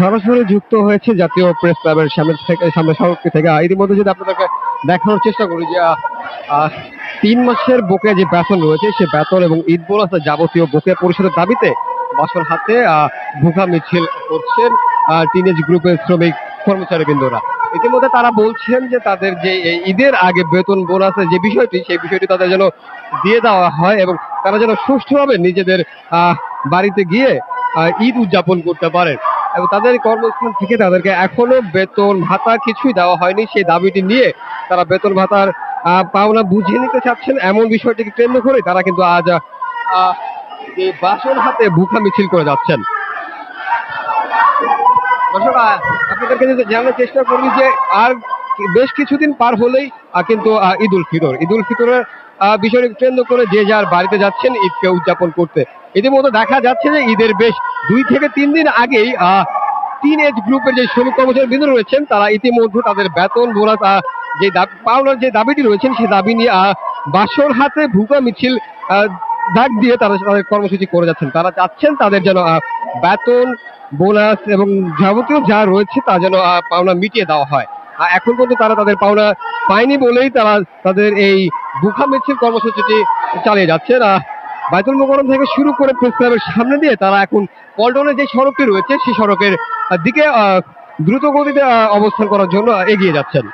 সরাসরি যুক্ত হয়েছে জাতীয় প্রেস ক্লাবের সামনে থেকে, সামনে সড়কটি থেকে। ইতিমধ্যে যদি আপনাদেরকে দেখানোর চেষ্টা করি যে তিন মাসের বকে যে বেতন রয়েছে, সে বেতন এবং ঈদ বোনাস যাবতীয় বকে পরিশোধের দাবিতে বাসর হাতে ভুখা মিছিল করছেন টিনেজ গ্রুপের শ্রমিক কর্মচারী বৃন্দরা। ইতিমধ্যে তারা বলছেন যে তাদের যে ঈদের আগে বেতন বোনাসের যে বিষয়টি, সেই বিষয়টি তাদের যেন দিয়ে দেওয়া হয় এবং তারা যেন সুষ্ঠুভাবে নিজেদের বাড়িতে গিয়ে ঈদ উদযাপন করতে পারেন। এবং তাদের কর্মস্থান থেকে তাদেরকে এখনও বেতন ভাতা কিছুই দেওয়া হয়নি। সেই দাবিটি নিয়ে তারা বেতন ভাতার পাওনা বুঝিয়ে নিতে চাচ্ছেন। এমন বিষয়টিকে কেন্দ্র করে তারা কিন্তু আজ বাসন হাতে ভুখা মিছিল করে যাচ্ছেন। দর্শক আপনাদেরকে যদি জানানোর চেষ্টা করি যে আর বেশ কিছুদিন পার হলেই কিন্তু ঈদ উল ফিতর। ঈদ উল ফিতরের বিষয়টি কেন্দ্র করে যে যার বাড়িতে যাচ্ছেন, ঈদকে উদযাপন করতে। ইতিমধ্যে দেখা যাচ্ছে যে ঈদের বেশ দুই থেকে তিন দিন আগেই তিন এজ গ্রুপের যে শ্রমিক কর্মচারী বৃন্দ রয়েছেন, তারা ইতিমধ্যে তাদের বেতন বোনাস যে পাওনার যে দাবিটি রয়েছেন সেই দাবি নিয়ে বাসর হাতে ভুকা মিছিল ডাক দিয়ে তারা তাদের কর্মসূচি করে যাচ্ছেন। তারা চাচ্ছেন তাদের যেন বেতন বোনাস এবং যাবতীয় যা রয়েছে তা যেন পাওনা মিটিয়ে দেওয়া হয়। এখন পর্যন্ত তারা তাদের পাওনা পায়নি বলেই তারা তাদের এই বুখা মিছিল কর্মসূচিটি চালিয়ে যাচ্ছে আহ, বাইতুল মোকরম থেকে শুরু করে প্রেস ক্লাবের সামনে দিয়ে তারা এখন পল্টনের যে সড়কটি রয়েছে সেই সড়কের দিকে দ্রুত গতিতে অবস্থান করার জন্য এগিয়ে যাচ্ছেন।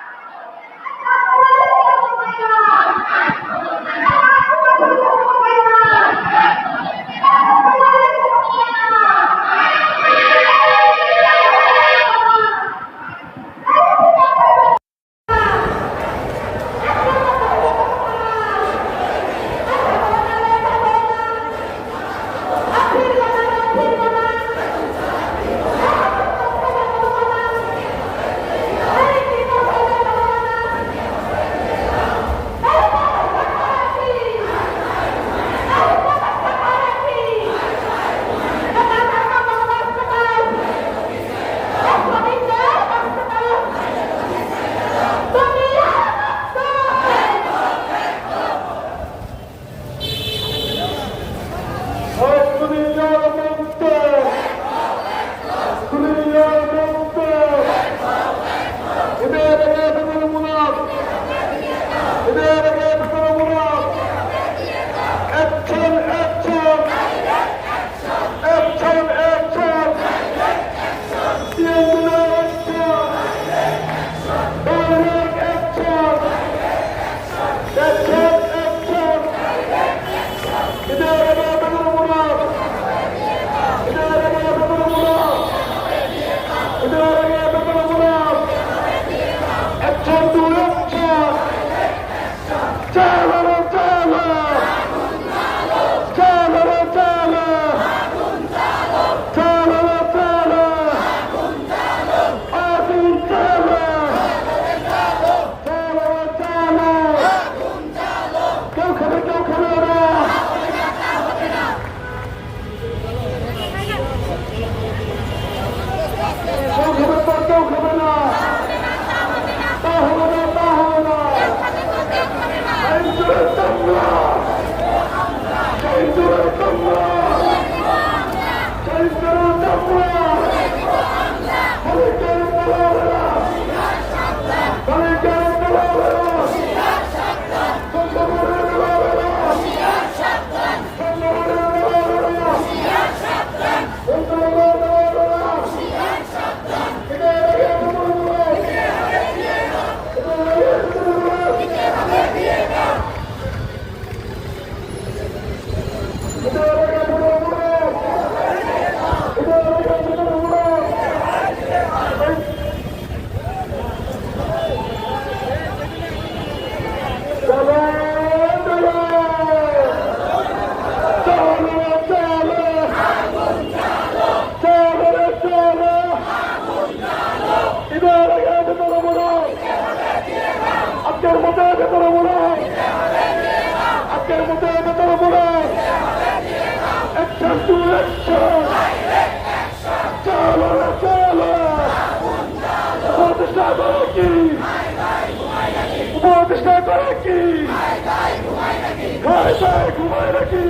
খায় খায় ঘুমায় নাকি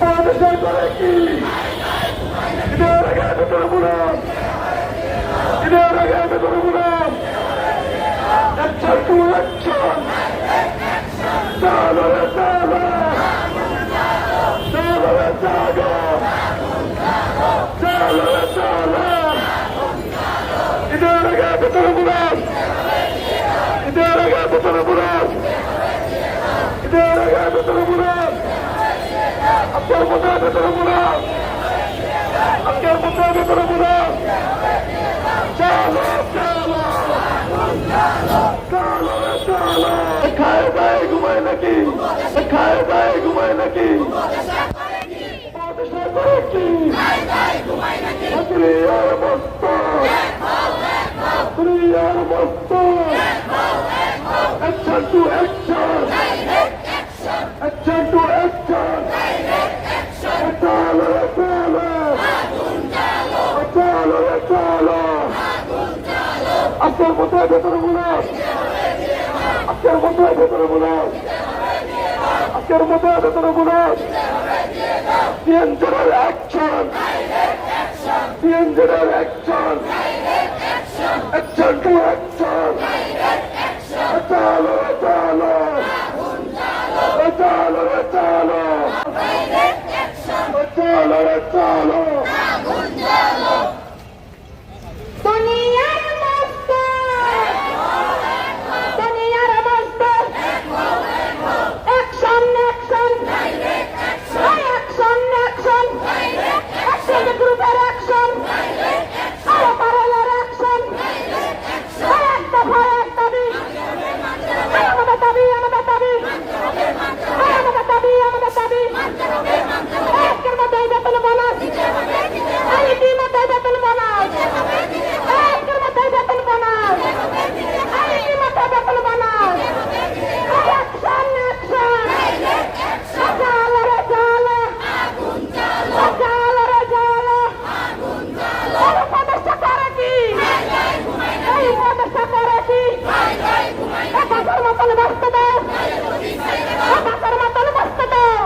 প্রতিষ্ঠা করে কি ইদের আগে ভেতরে বুড়ান ঈদের আগে ভেতরে বুড়ান অ্যাকশন টু অ্যাকশন চালো রে চালো চালো রে চালো চালো রে চালো ঈদের আগে ভেতরে বুড়ান ঈদের আগে ভেতরে বুড়ান আগে ভেতরে বুড়ান আপনার মতো ভেতরে বুড়ান আপনার মতো ভেতরে বুড়ান চালো চালো চালো চালো খায় দায় ঘুমায় নাকি খায় দায় ঘুমায় নাকি পদশা করে কি ক্রিয়ার মস্ত ক্রিয়ার মস্ত action to action action to action চালো রে চালো। চালো রে চালো। আপনার কোথায় ভেতরে বলুন আপনার কোথায় ভেতরে বলুন আপনার কোথায় ভেতরে বলুন অ্যাকশন চালো। চালো রে চালো। চালো রে চালো দুনিয়ার মস্ত দুনিয়ার মস্ত action action action action action গ্রুপের অ্যাকশন আরও প্যারালার অ্যাকশন এক দফা এক দাবি আমাদের দাবি আমাদের দাবি আমাদের দাবি আমাদের দাবি একের মধ্যে বেতন বোনাস আইটি মধ্যে বেতন বোনাস একের মধ্যে বেতন বোনাস আইটি মধ্যে বেতন বোনাস অ্যাকশন অ্যাকশন চালো রে চালো চালো রে চালো এই উপদেশটা করে কি এই উপদেশটা করে কি একাশের মতন দাও একাশের মতন বসতে দাও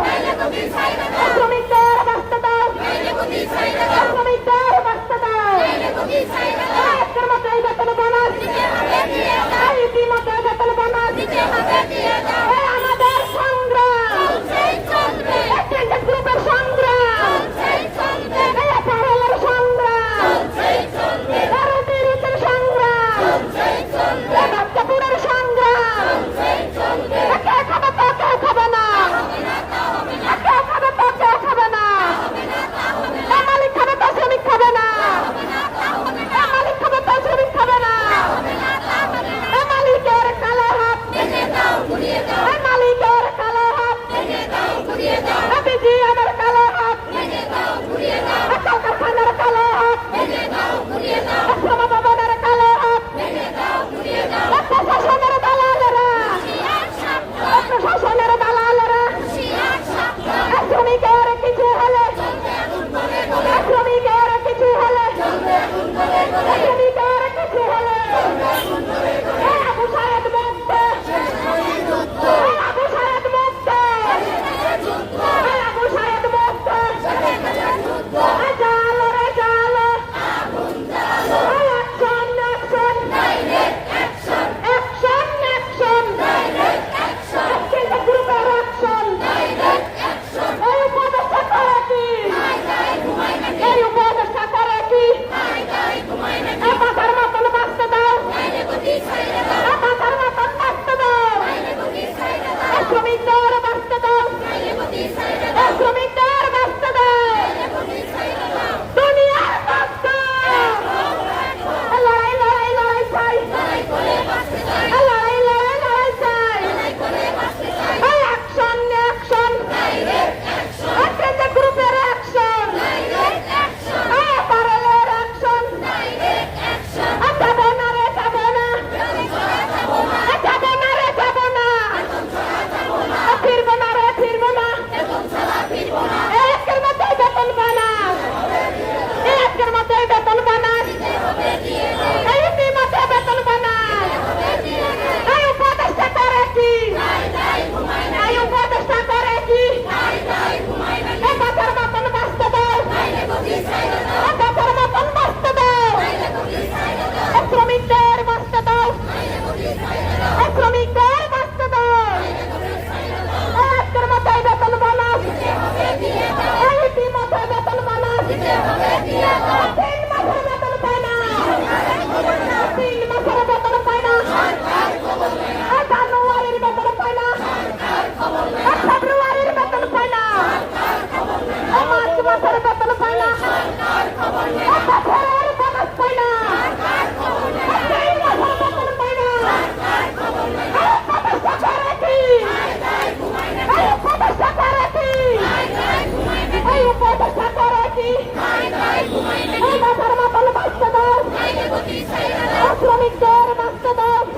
মাস্তাদার